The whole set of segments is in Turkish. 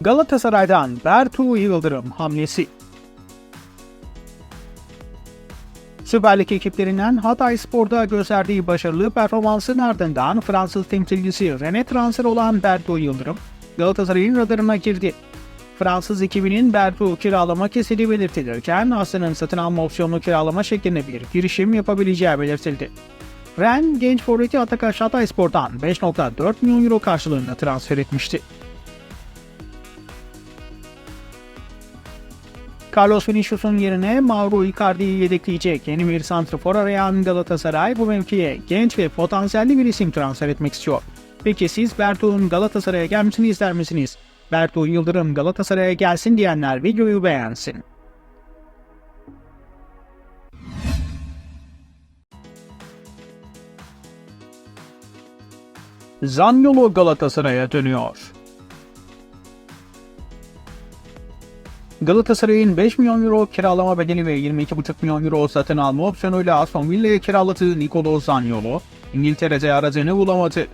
Galatasaray'dan Bertu Yıldırım hamlesi. Süper Lig ekiplerinden Hatay Spor'da gösterdiği başarılı performansın ardından Fransız temsilcisi Rene transfer olan Bertu Yıldırım Galatasaray'ın radarına girdi. Fransız ekibinin Bertu kiralamak istediği belirtilirken Aslı'nın satın alma opsiyonlu kiralama şeklinde bir girişim yapabileceği belirtildi. Ren, genç forveti Atakaş Hatayspor'dan 5.4 milyon euro karşılığında transfer etmişti. Carlos Vinicius'un yerine Mauro Icardi'yi yedekleyecek yeni bir santrafor arayan Galatasaray bu mevkiye genç ve potansiyelli bir isim transfer etmek istiyor. Peki siz Bertu'nun Galatasaray'a gelmesini ister misiniz? Bertu Yıldırım Galatasaray'a gelsin diyenler videoyu beğensin. Zanyolu Galatasaray'a dönüyor. Galatasaray'ın 5 milyon euro kiralama bedeli ve 22,5 milyon euro satın alma opsiyonuyla Aston Villa'ya kiraladığı Nicolo Zaniolo, İngiltere'de aradığını bulamadı.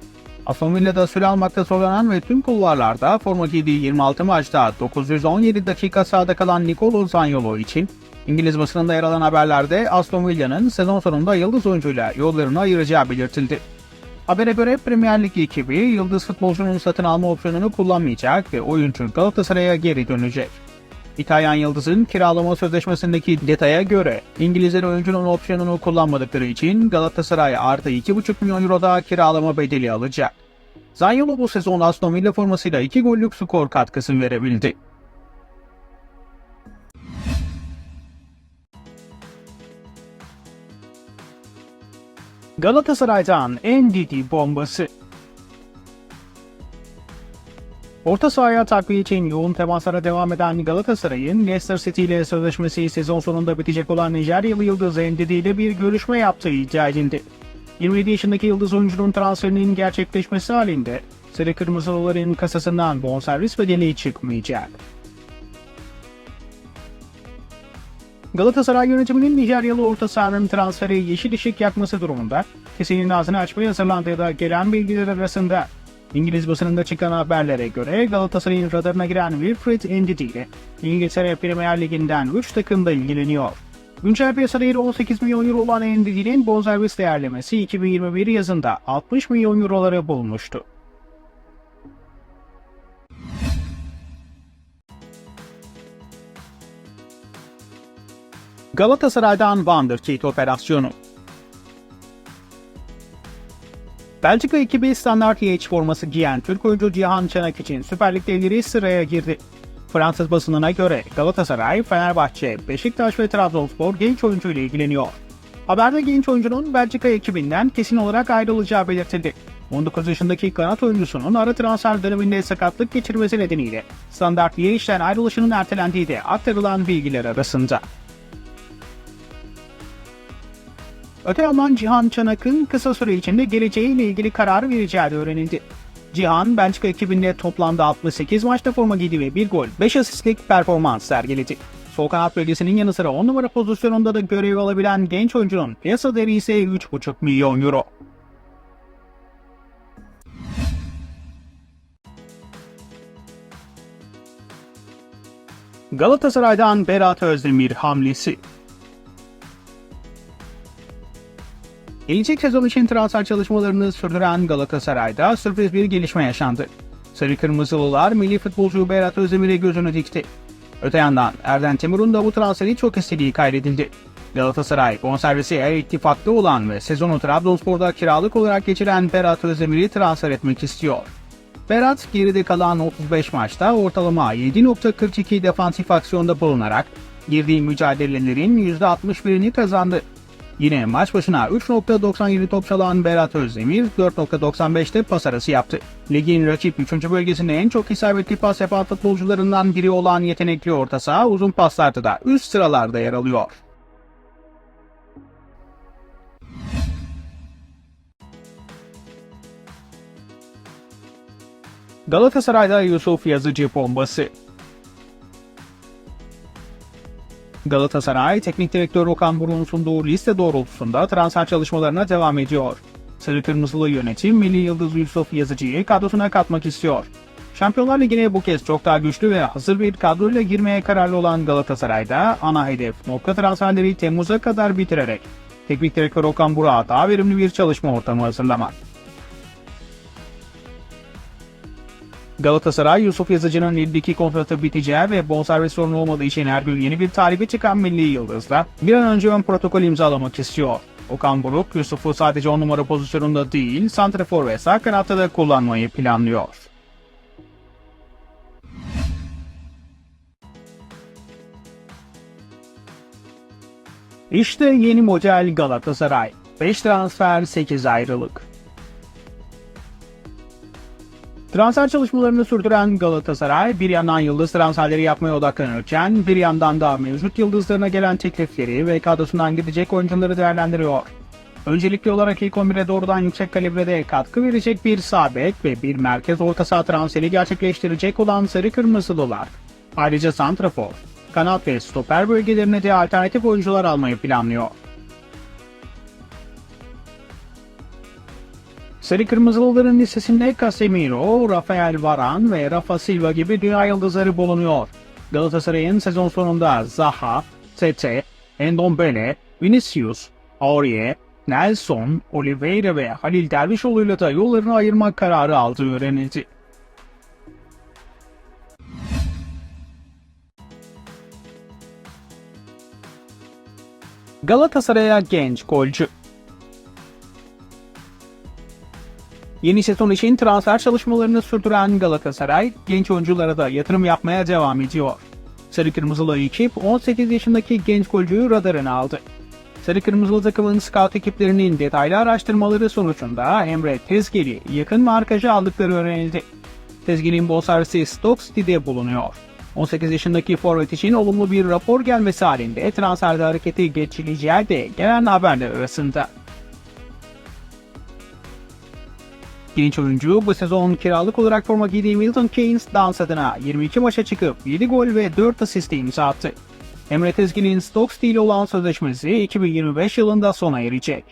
Aston Villa'da süre almakta zorlanan ve tüm kulvarlarda forma giydiği 26 maçta 917 dakika sahada kalan Nicolo Zaniolo için İngiliz basınında yer alan haberlerde Aston Villa'nın sezon sonunda yıldız oyuncuyla yollarını ayıracağı belirtildi. Habere göre Premier Lig ekibi yıldız futbolcunun satın alma opsiyonunu kullanmayacak ve oyuncu Galatasaray'a geri dönecek. İtalyan Yıldız'ın kiralama sözleşmesindeki detaya göre İngilizler oyuncunun opsiyonunu kullanmadıkları için Galatasaray artı 2,5 milyon euro daha kiralama bedeli alacak. Zanyolo bu sezon Aston Villa formasıyla 2 gollük skor katkısı verebildi. Galatasaray'dan NDD bombası Orta sahaya takviye için yoğun temaslara devam eden Galatasaray'ın Leicester City ile sözleşmesi sezon sonunda bitecek olan Nijeryalı Yıldız Ndidi ile bir görüşme yaptığı iddia edildi. 27 yaşındaki Yıldız oyuncunun transferinin gerçekleşmesi halinde Sarı Kırmızılıların kasasından bonservis bedeli çıkmayacak. Galatasaray yönetiminin Nijeryalı orta sahanın transferi yeşil ışık yakması durumunda kesinin ağzını açmaya hazırlandığı da gelen bilgiler arasında İngiliz basınında çıkan haberlere göre Galatasaray'ın radarına giren Wilfried Ndidi ile İngiltere Premier Ligi'nden 3 takımda ilgileniyor. Güncel piyasa değeri 18 milyon euro olan Ndidi'nin bonservis değerlemesi 2021 yazında 60 milyon euroları bulmuştu. Galatasaray'dan Wonderkid operasyonu Belçika ekibi standart YH forması giyen Türk oyuncu Cihan Çanak için Süper Lig'de ileri sıraya girdi. Fransız basınına göre Galatasaray, Fenerbahçe, Beşiktaş ve Trabzonspor genç oyuncu ile ilgileniyor. Haberde genç oyuncunun Belçika ekibinden kesin olarak ayrılacağı belirtildi. 19 yaşındaki kanat oyuncusunun ara transfer döneminde sakatlık geçirmesi nedeniyle standart YH'den ayrılışının ertelendiği de aktarılan bilgiler arasında. Öte yandan Cihan Çanak'ın kısa süre içinde geleceğiyle ilgili karar vereceği de öğrenildi. Cihan, Belçika ekibinde toplamda 68 maçta forma giydi ve 1 gol, 5 asistlik performans sergiledi. Sol kanat bölgesinin yanı sıra 10 numara pozisyonunda da görev alabilen genç oyuncunun piyasa değeri ise 3,5 milyon euro. Galatasaray'dan Berat Özdemir hamlesi Gelecek sezon için transfer çalışmalarını sürdüren Galatasaray'da sürpriz bir gelişme yaşandı. Sarı Kırmızılılar milli futbolcu Berat Özdemir'e gözünü dikti. Öte yandan Erden Timur'un da bu transferi çok istediği kaydedildi. Galatasaray bonservisi eğer ittifaklı olan ve sezonu Trabzonspor'da kiralık olarak geçiren Berat Özdemir'i transfer etmek istiyor. Berat geride kalan 35 maçta ortalama 7.42 defansif aksiyonda bulunarak girdiği mücadelelerin %61'ini kazandı. Yine maç başına 3.97 top çalan Berat Özdemir 4.95'te pas arası yaptı. Ligin rakip 3. bölgesinde en çok isabetli pas yapan futbolcularından biri olan yetenekli orta saha uzun paslarda da üst sıralarda yer alıyor. Galatasaray'da Yusuf Yazıcı bombası Galatasaray, Teknik Direktör Okan Buruk'un sunduğu liste doğrultusunda transfer çalışmalarına devam ediyor. Sarı Kırmızılı yönetim Milli Yıldız Yusuf Yazıcı'yı kadrosuna katmak istiyor. Şampiyonlar Ligi'ne bu kez çok daha güçlü ve hazır bir kadroyla girmeye kararlı olan Galatasaray'da ana hedef nokta transferleri Temmuz'a kadar bitirerek teknik direktör Okan Burak'a daha verimli bir çalışma ortamı hazırlamak. Galatasaray, Yusuf Yazıcı'nın ligdeki kontratı biteceği ve bonservis sorunu olmadığı için her gün yeni bir talibi çıkan Milli Yıldız'la bir an önce ön protokol imzalamak istiyor. Okan Buruk, Yusuf'u sadece 10 numara pozisyonunda değil, santrafor ve sağ kanatta da kullanmayı planlıyor. İşte yeni model Galatasaray. 5 transfer 8 ayrılık. Transfer çalışmalarını sürdüren Galatasaray bir yandan yıldız transferleri yapmaya odaklanırken bir yandan da mevcut yıldızlarına gelen teklifleri ve kadrosundan gidecek oyuncuları değerlendiriyor. Öncelikli olarak ilk 11'e doğrudan yüksek kalibrede katkı verecek bir sağ bek ve bir merkez orta saha transferi gerçekleştirecek olan Sarı Kırmızılılar. Ayrıca santrafor, kanat ve stoper bölgelerine de alternatif oyuncular almayı planlıyor. Sarı Kırmızılıların listesinde Casemiro, Rafael Varane ve Rafa Silva gibi dünya yıldızları bulunuyor. Galatasaray'ın sezon sonunda Zaha, Tete, Endombele, Vinicius, Aurier, Nelson, Oliveira ve Halil Dervişoğlu'yla da yollarını ayırmak kararı aldığı öğrenildi. Galatasaray'a genç golcü Yeni sezon için transfer çalışmalarını sürdüren Galatasaray, genç oyunculara da yatırım yapmaya devam ediyor. Sarı Kırmızılı ekip 18 yaşındaki genç golcüyü radarına aldı. Sarı Kırmızılı takımın scout ekiplerinin detaylı araştırmaları sonucunda Emre Tezgeli yakın markajı aldıkları öğrenildi. Tezgeli'nin bonservisi Stoke City'de bulunuyor. 18 yaşındaki forvet için olumlu bir rapor gelmesi halinde transferde hareketi geçileceği de gelen haberler arasında. Genç oyuncu bu sezon kiralık olarak forma giydiği Milton Keynes dans adına 22 maça çıkıp 7 gol ve 4 asist imza attı. Emre Tezgin'in Stoke City ile olan sözleşmesi 2025 yılında sona erecek.